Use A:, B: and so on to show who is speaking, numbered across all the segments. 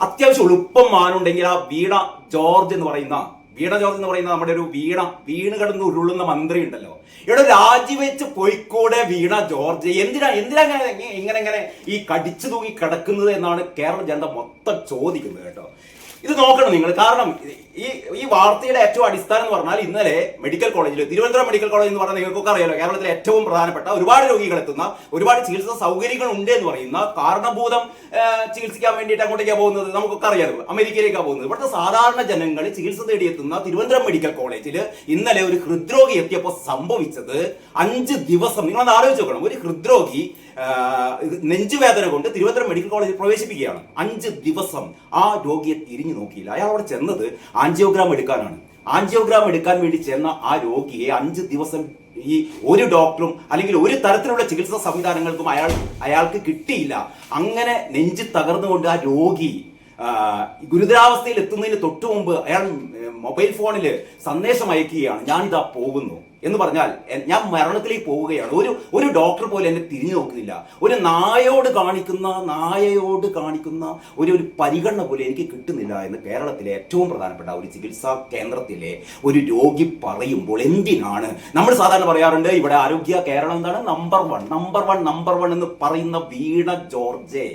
A: അത്യാവശ്യം എളുപ്പം മാനുണ്ടെങ്കിൽ ആ വീട ജോർജ് എന്ന് പറയുന്ന വീട ജോർജ് എന്ന് പറയുന്ന നമ്മുടെ ഒരു വീണ വീണ് കിടന്ന് ഉരുളുന്ന മന്ത്രി ഉണ്ടല്ലോ ഇവിടെ രാജിവെച്ച് പോയിക്കൂടെ വീണ ജോർജ് എന്തിനാ എന്തിനാ ഇങ്ങനെ ഇങ്ങനെ ഈ കടിച്ചു തൂങ്ങി കിടക്കുന്നത് എന്നാണ് കേരള ജനത മൊത്തം ചോദിക്കുന്നത് കേട്ടോ. ഇത് നോക്കണം നിങ്ങൾ. കാരണം ഈ ഈ വാർത്തയുടെ ഏറ്റവും അടിസ്ഥാനം എന്ന് പറഞ്ഞാൽ ഇന്നലെ മെഡിക്കൽ കോളേജിൽ തിരുവനന്തപുരം മെഡിക്കൽ കോളേജ് എന്ന് പറഞ്ഞാൽ നിങ്ങൾക്കൊക്കെ അറിയാലോ കേരളത്തിലെ ഏറ്റവും പ്രധാനപ്പെട്ട ഒരുപാട് രോഗികൾ എത്തുന്ന ഒരുപാട് ചികിത്സാ സൗകര്യങ്ങൾ ഉണ്ട് എന്ന് പറയുന്ന കാരണഭൂതം ചികിത്സിക്കാൻ വേണ്ടിയിട്ട് അങ്ങോട്ടേക്കാണ് പോകുന്നത് നമുക്കൊക്കെ അറിയാലോ അമേരിക്കയിലേക്കാണ് പോകുന്നത്. ഇവിടുത്തെ സാധാരണ ജനങ്ങൾ ചികിത്സ തേടിയെത്തുന്ന തിരുവനന്തപുരം മെഡിക്കൽ കോളേജിൽ ഇന്നലെ ഒരു ഹൃദ്രോഗി എത്തിയപ്പോൾ സംഭവിച്ചത് അഞ്ച് ദിവസം നിങ്ങളൊന്ന് ആലോചിച്ച് നോക്കണം ഒരു ഹൃദ്രോഗി നെഞ്ചുവേദന കൊണ്ട് തിരുവനന്തപുരം മെഡിക്കൽ കോളേജിൽ പ്രവേശിപ്പിക്കുകയാണ്. അഞ്ച് ദിവസം ആ രോഗിയെ തിരിഞ്ഞു നോക്കിയില്ല. അയാൾ അവിടെ ചെന്നത് ആൻജിയോഗ്രാം എടുക്കാനാണ്. ആൻജിയോഗ്രാം എടുക്കാൻ വേണ്ടി ചെന്ന ആ രോഗിയെ അഞ്ച് ദിവസം ഈ ഒരു ഡോക്ടറും അല്ലെങ്കിൽ ഒരു തരത്തിലുള്ള ചികിത്സാ സംവിധാനങ്ങൾക്കും അയാൾ അയാൾക്ക് കിട്ടിയില്ല. അങ്ങനെ നെഞ്ച് തകർന്നുകൊണ്ട് ആ രോഗി ഗുരുതരാവസ്ഥയിൽ എത്തുന്നതിന് തൊട്ടു മുമ്പ് അയാൾ മൊബൈൽ ഫോണിൽ സന്ദേശം അയക്കുകയാണ് ഞാനിതാ പോകുന്നു. എന്ന് പറഞ്ഞാൽ ഞാൻ മരണത്തിലേക്ക് പോവുകയാണ്. ഒരു ഒരു ഡോക്ടർ പോലും എന്നെ തിരിഞ്ഞു നോക്കുന്നില്ല. ഒരു നായയോട് കാണിക്കുന്ന നായയോട് കാണിക്കുന്ന ഒരു ഒരു പരിഗണന പോലും എനിക്ക് കിട്ടുന്നില്ല എന്ന് കേരളത്തിലെ ഏറ്റവും പ്രധാനപ്പെട്ട ഒരു ചികിത്സാ കേന്ദ്രത്തിലെ ഒരു രോഗി പറയുമ്പോൾ എന്തിനാണ്? നമ്മൾ സാധാരണ പറയാറുണ്ട് ഇവിടെ ആരോഗ്യ കേരളം എന്താണ്? Number one number one number one എന്ന് പറയുന്ന വീണ ജോർജെ.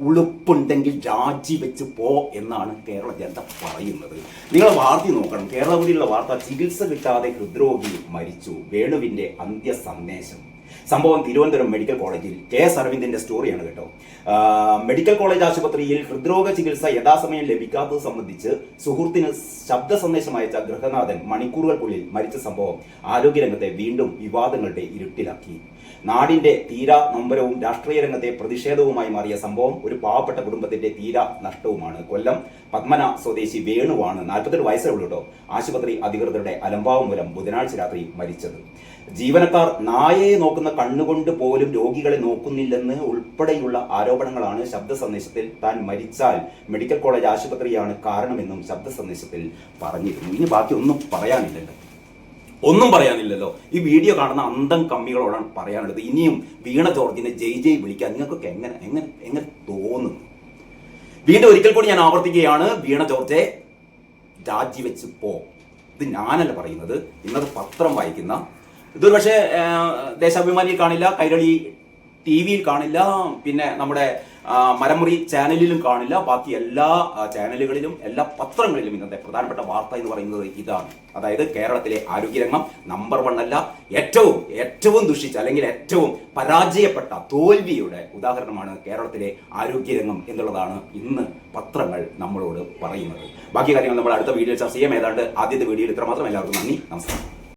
A: ഉളുപ്പുണ്ടെങ്കിൽ രാജിവെച്ച് പോ എന്നാണ് കേരള ജനത പറയുന്നത്. നിങ്ങൾ വാർത്ത നോക്കണം. കേരളത്തിലുള്ള വാർത്ത ചികിത്സ കിട്ടാതെ ഹൃദ്രോഗി മരിച്ചു. വേണുവിന്റെ അന്ത്യ സന്ദേശം സംഭവം തിരുവനന്തപുരം മെഡിക്കൽ കോളേജിൽ. കെ എസ് അരവിന്ദിന്റെ സ്റ്റോറിയാണ് കേട്ടോ. മെഡിക്കൽ കോളേജ് ആശുപത്രിയിൽ ഹൃദ്രോഗ ചികിത്സ യഥാസമയം ലഭിക്കാത്തത് സംബന്ധിച്ച് സുഹൃത്തിന് ശബ്ദ സന്ദേശം അയച്ച ഗൃഹനാഥൻ മണിക്കൂറുകൾക്കുള്ളിൽ മരിച്ച സംഭവം ആരോഗ്യരംഗത്തെ വീണ്ടും വിവാദങ്ങളുടെ ഇരുട്ടിലാക്കി. നാടിന്റെ തീരാ നൊമ്പരവും രാഷ്ട്രീയ രംഗത്തെ പ്രതിഷേധവുമായി മാറിയ സംഭവം ഒരു പാവപ്പെട്ട കുടുംബത്തിന്റെ തീരാ നഷ്ടവുമാണ്. കൊല്ലം പത്മന സ്വദേശി വേണുവാണ് നാൽപ്പത്തെട്ട് വയസ്സേ ഉള്ളൂ ആശുപത്രി അധികൃതരുടെ അലംഭാവം മൂലം ബുധനാഴ്ച രാത്രി മരിച്ചത്. ജീവനക്കാർ നായയെ നോക്കുന്ന കണ്ണുകൊണ്ട് പോലും രോഗികളെ നോക്കുന്നില്ലെന്ന് ഉൾപ്പെടെയുള്ള ആരോപണങ്ങളാണ് ശബ്ദ സന്ദേശത്തിൽ താൻ മരിച്ചാൽ മെഡിക്കൽ കോളേജ് ആശുപത്രിയാണ് കാരണമെന്നും ശബ്ദ സന്ദേശത്തിൽ പറഞ്ഞിരുന്നു. ഇനി ബാക്കി ഒന്നും പറയാനില്ലല്ലോ. ഒന്നും പറയാനില്ലല്ലോ. ഈ വീഡിയോ കാണുന്ന അന്തം കമ്മികളോടാണ് പറയാനുള്ളത്. ഇനിയും വീണ ജോർജിനെ ജയ് ജയ് വിളിക്കാൻ നിങ്ങൾക്കൊക്കെ എങ്ങനെ എങ്ങനെ എങ്ങനെ തോന്നുന്നു? വീണ്ടും ഒരിക്കൽ കൂടി ഞാൻ ആവർത്തിക്കുകയാണ്. വീണ ജോർജെ രാജിവെച്ച് പോ. ഇത് ഞാനല്ല പറയുന്നത് ഇന്നത് പത്രം വായിക്കുന്ന. ഇതൊരു പക്ഷേ ദേശാഭിമാനിയിൽ കാണില്ല കൈരളി ടി വിയിൽ കാണില്ല. പിന്നെ നമ്മുടെ മരമുറി ചാനലിലും കാണില്ല. ബാക്കി എല്ലാ ചാനലുകളിലും എല്ലാ പത്രങ്ങളിലും ഇന്നത്തെ പ്രധാനപ്പെട്ട വാർത്ത എന്ന് പറയുന്നത് ഇതാണ്. അതായത് കേരളത്തിലെ ആരോഗ്യരംഗം നമ്പർ വൺ അല്ല. ഏറ്റവും ഏറ്റവും ദുഷിച്ച അല്ലെങ്കിൽ ഏറ്റവും പരാജയപ്പെട്ട തോൽവിയുടെ ഉദാഹരണമാണ് കേരളത്തിലെ ആരോഗ്യരംഗം എന്നുള്ളതാണ് ഇന്ന് പത്രങ്ങൾ നമ്മളോട് പറയുന്നത്. ബാക്കി കാര്യങ്ങൾ നമ്മൾ അടുത്ത വീഡിയോയിൽ ചർച്ച ചെയ്യാം. ഏതാണ്ട് ആദ്യത്തെ വീഡിയോയിൽ ഇത്രമാത്രം. എല്ലാവർക്കും നന്ദി. നമസ്കാരം.